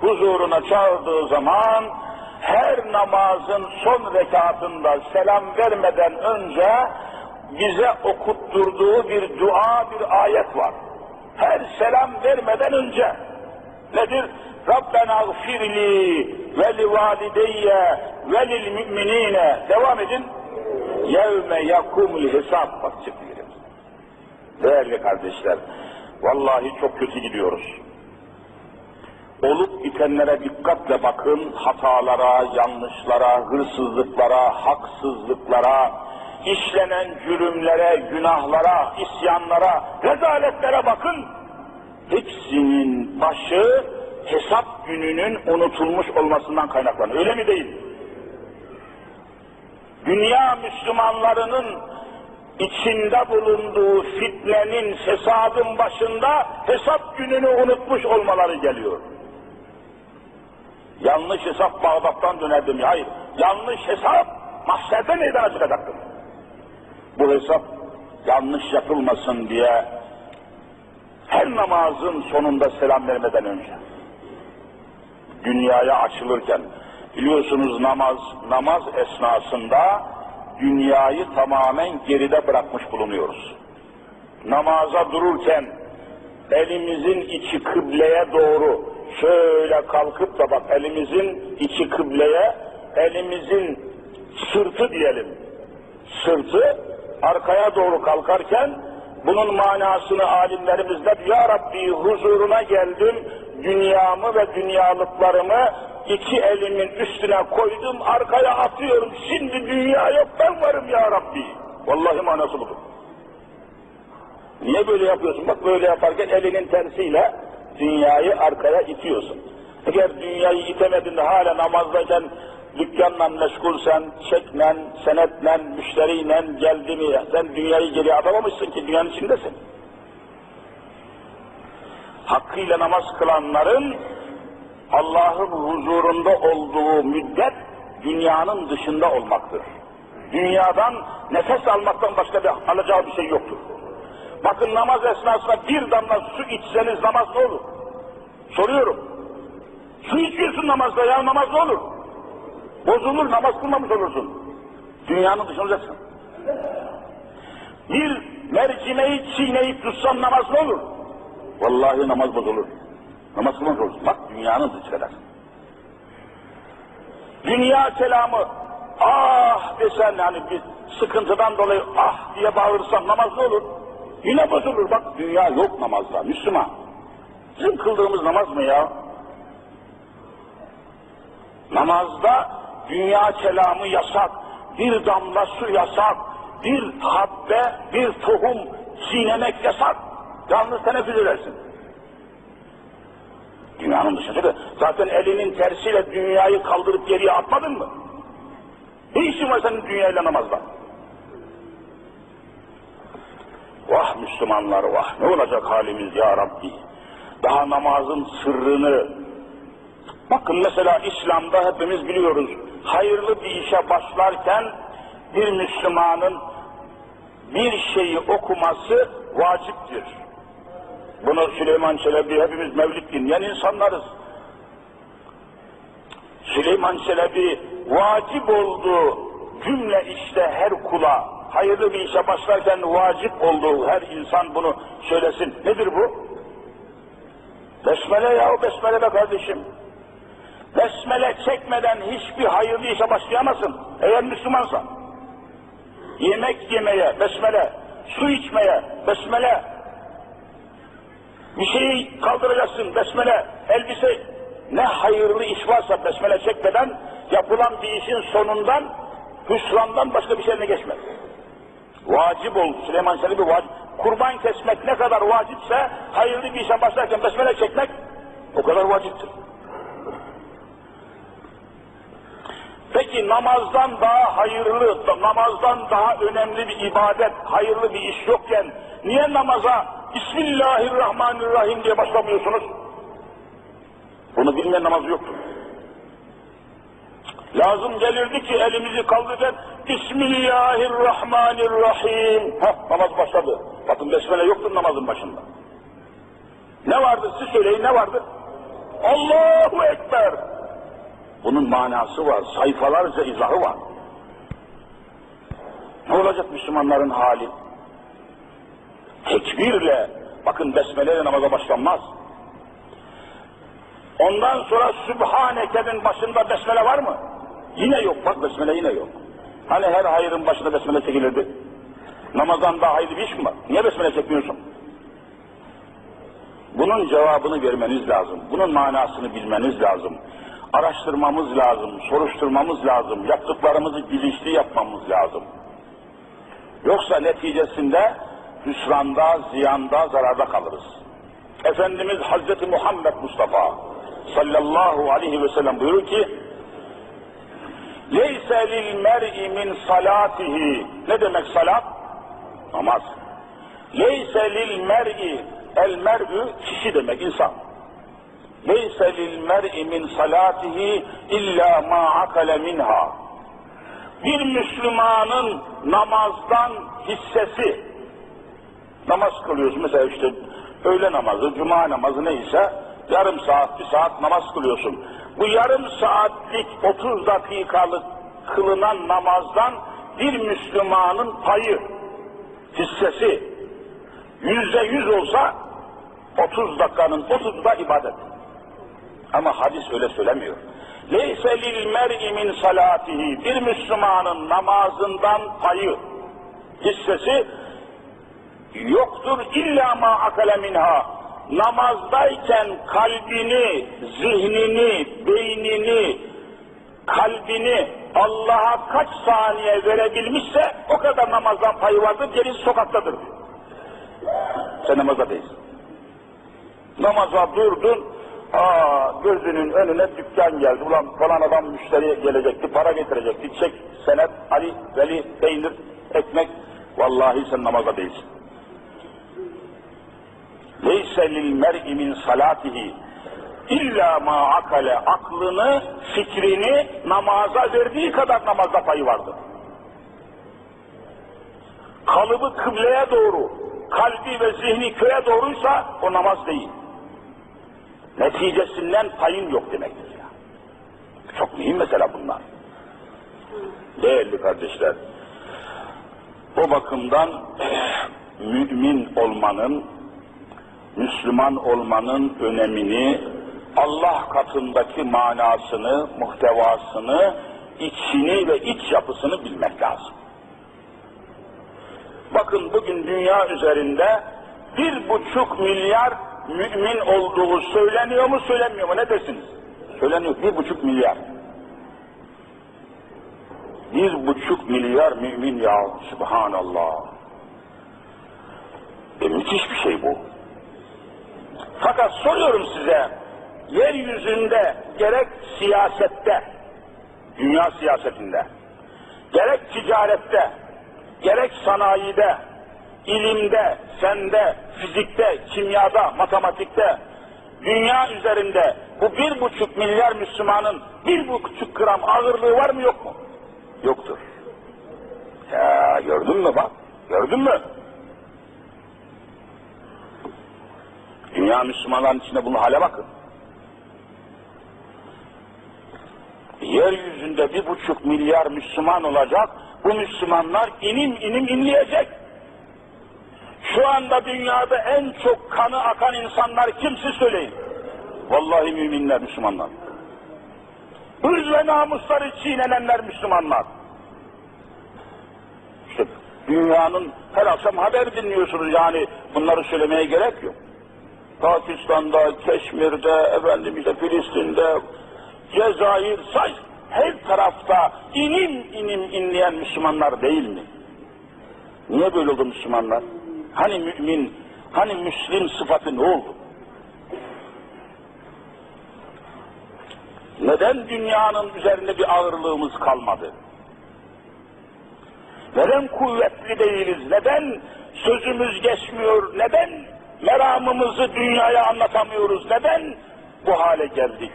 huzuruna çağırdığı zaman her namazın son rekatında selam vermeden önce bize okutturduğu bir dua, bir ayet var. Her selam vermeden önce nedir? Rabbena gfirli ve li valideyye ve lil müminine. Devam edin. Yevme yakumul hesap. Bak çıktı Değerli kardeşler, vallahi çok kötü gidiyoruz. Olup bitenlere dikkatle bakın, hatalara, yanlışlara, hırsızlıklara, haksızlıklara, işlenen cürümlere, günahlara, isyanlara, rezaletlere bakın. Hepsinin başı hesap gününün unutulmuş olmasından kaynaklanıyor. Öyle mi değil? Dünya Müslümanlarının içinde bulunduğu fitnenin, fesadın başında hesap gününü unutmuş olmaları geliyor. Yanlış hesap Bağdat'tan dönerdim. Hayır, yanlış hesap mahşerde meydana çıkacaktır. Bu hesap yanlış yapılmasın diye her namazın sonunda selam vermeden önce dünyaya açılırken biliyorsunuz namaz namaz esnasında dünyayı tamamen geride bırakmış bulunuyoruz. Namaza dururken elimizin içi kıbleye doğru şöyle kalkıp da bak elimizin içi kıbleye, elimizin sırtı diyelim, sırtı arkaya doğru kalkarken bunun manasını alimlerimiz de Ya Rabbi huzuruna geldim, dünyamı ve dünyalıklarımı iki elimin üstüne koydum, arkaya atıyorum. Şimdi dünya yok, ben varım ya Rabbi. Vallahi manası budur. Niye böyle yapıyorsun? Bak böyle yaparken elinin tersiyle dünyayı arkaya itiyorsun. Eğer dünyayı itemedin de hala namazdayken dükkanla meşgulsen, çekmen, senetlen, müşteriyle geldi mi, sen dünyayı geri atamamışsın ki dünyanın içindesin. Hakkıyla namaz kılanların Allah'ın huzurunda olduğu müddet dünyanın dışında olmaktır. Dünyadan nefes almaktan başka bir alacağı bir şey yoktur. Bakın namaz esnasında bir damla su içseniz namaz ne olur? Soruyorum. Su içiyorsun namazda ya namaz ne olur? Bozulur namaz kılmamış olursun. Dünyanın olacaksın. Bir mercimeği çiğneyip tutsan namaz ne olur? Vallahi namaz bozulur. Namaz kılmamış olursun. Bak dünyanın dışında. Dünya kelamı ah desen yani bir sıkıntıdan dolayı ah diye bağırırsan namaz ne olur? Yine bozulur. Bak dünya yok namazda. Müslüman. Bizim kıldığımız namaz mı ya? Namazda dünya kelamı yasak. Bir damla su yasak. Bir habbe, bir tohum çiğnemek yasak. Yalnız teneffüs edersin. Dünyanın dışında. Zaten elinin tersiyle dünyayı kaldırıp geriye atmadın mı? Ne işin var senin dünyayla namazda? Müslümanlar vah ne olacak halimiz ya Rabbi. Daha namazın sırrını bakın mesela İslam'da hepimiz biliyoruz hayırlı bir işe başlarken bir Müslümanın bir şeyi okuması vaciptir. Bunu Süleyman Çelebi hepimiz mevlid dinleyen insanlarız. Süleyman Çelebi vacip olduğu cümle işte her kula hayırlı bir işe başlarken vacip olduğu her insan bunu söylesin. Nedir bu? Besmele ya besmele be kardeşim. Besmele çekmeden hiçbir hayırlı işe başlayamazsın. Eğer Müslümansan. Yemek yemeye besmele, su içmeye besmele, bir şeyi kaldıracaksın besmele, elbise, ne hayırlı iş varsa besmele çekmeden yapılan bir işin sonundan hüsrandan başka bir şeyine geçmez. Vacip oldu. Süleyman Çelebi vacip. Kurban kesmek ne kadar vacipse hayırlı bir işe başlarken besmele çekmek o kadar vaciptir. Peki namazdan daha hayırlı, namazdan daha önemli bir ibadet, hayırlı bir iş yokken niye namaza Bismillahirrahmanirrahim diye başlamıyorsunuz? Bunu bilmeyen namazı yoktur. Lazım gelirdi ki elimizi kaldırırken Bismillahirrahmanirrahim. Hah namaz başladı. Bakın besmele yoktur namazın başında. Ne vardı siz söyleyin ne vardı? Allahu Ekber. Bunun manası var, sayfalarca izahı var. Ne olacak Müslümanların hali? Tekbirle, bakın besmeleyle namaza başlanmaz. Ondan sonra Sübhaneke'nin başında besmele var mı? Yine yok, bak besmele yine yok. Hani her hayırın başında besmele çekilirdi? Namazdan daha hayırlı bir iş mi var? Niye besmele çekmiyorsun? Bunun cevabını vermeniz lazım. Bunun manasını bilmeniz lazım. Araştırmamız lazım, soruşturmamız lazım. Yaptıklarımızı bilinçli yapmamız lazım. Yoksa neticesinde hüsranda, ziyanda, zararda kalırız. Efendimiz Hazreti Muhammed Mustafa sallallahu aleyhi ve sellem buyurur ki lil mer'i min salatihi ne demek salat? Namaz. Leyse lil mer'i el mer'ü kişi demek insan. Leyse lil mer'i min salatihi illa ma akale minha. Bir Müslümanın namazdan hissesi namaz kılıyorsun mesela işte öğle namazı, cuma namazı neyse yarım saat, bir saat namaz kılıyorsun. Bu yarım saatlik 30 dakikalık kılınan namazdan bir Müslümanın payı, hissesi yüzde yüz olsa 30 dakikanın 30'u da ibadet. Ama hadis öyle söylemiyor. Leyse lil mer'i min salatihi bir Müslümanın namazından payı, hissesi yoktur illa ma akale minha. Namazdayken kalbini, zihnini, beynini, kalbini Allah'a kaç saniye verebilmişse o kadar namazdan payı vardır, gerisi sokaktadır. Sen namazda değilsin. Namaza durdun, aa gözünün önüne dükkan geldi. Ulan falan adam müşteriye gelecekti, para getirecekti. Çek, senet, Ali, veli, peynir, ekmek. Vallahi sen namaza değilsin. Leyse lil mer'i min salatihi illa ma akale aklını, fikrini namaza verdiği kadar namazda payı vardır. Kalıbı kıbleye doğru, kalbi ve zihni köye doğruysa o namaz değil. Neticesinden payın yok demektir ya. Çok mühim mesela bunlar. Değerli kardeşler, o bakımdan mümin olmanın, Müslüman olmanın önemini, Allah katındaki manasını, muhtevasını, içini ve iç yapısını bilmek lazım. Bakın bugün dünya üzerinde bir buçuk milyar mümin olduğu söyleniyor mu söylenmiyor mu ne dersiniz? Söyleniyor bir buçuk milyar. Bir buçuk milyar mümin ya subhanallah. E müthiş bir şey bu. Fakat soruyorum size, yeryüzünde gerek siyasette, dünya siyasetinde, gerek ticarette, gerek sanayide, ilimde, sende, fizikte, kimyada, matematikte, dünya üzerinde bu bir buçuk milyar Müslümanın bir buçuk gram ağırlığı var mı yok mu? Yoktur. Ya gördün mü bak, gördün mü? Dünya Müslümanların içinde bunu hale bakın. Yeryüzünde bir buçuk milyar Müslüman olacak, bu Müslümanlar inim inim inleyecek. Şu anda dünyada en çok kanı akan insanlar kimsi söyleyin. Vallahi müminler, Müslümanlar. Hız ve namusları çiğnenenler Müslümanlar. İşte dünyanın her akşam haber dinliyorsunuz yani bunları söylemeye gerek yok. Pakistan'da, Keşmir'de, efendim işte Filistin'de, Cezayir, say her tarafta inim inim inleyen Müslümanlar değil mi? Niye böyle oldu Müslümanlar? Hani mümin, hani Müslim sıfatı ne oldu? Neden dünyanın üzerinde bir ağırlığımız kalmadı? Neden kuvvetli değiliz? Neden sözümüz geçmiyor? Neden meramımızı dünyaya anlatamıyoruz? Neden bu hale geldik?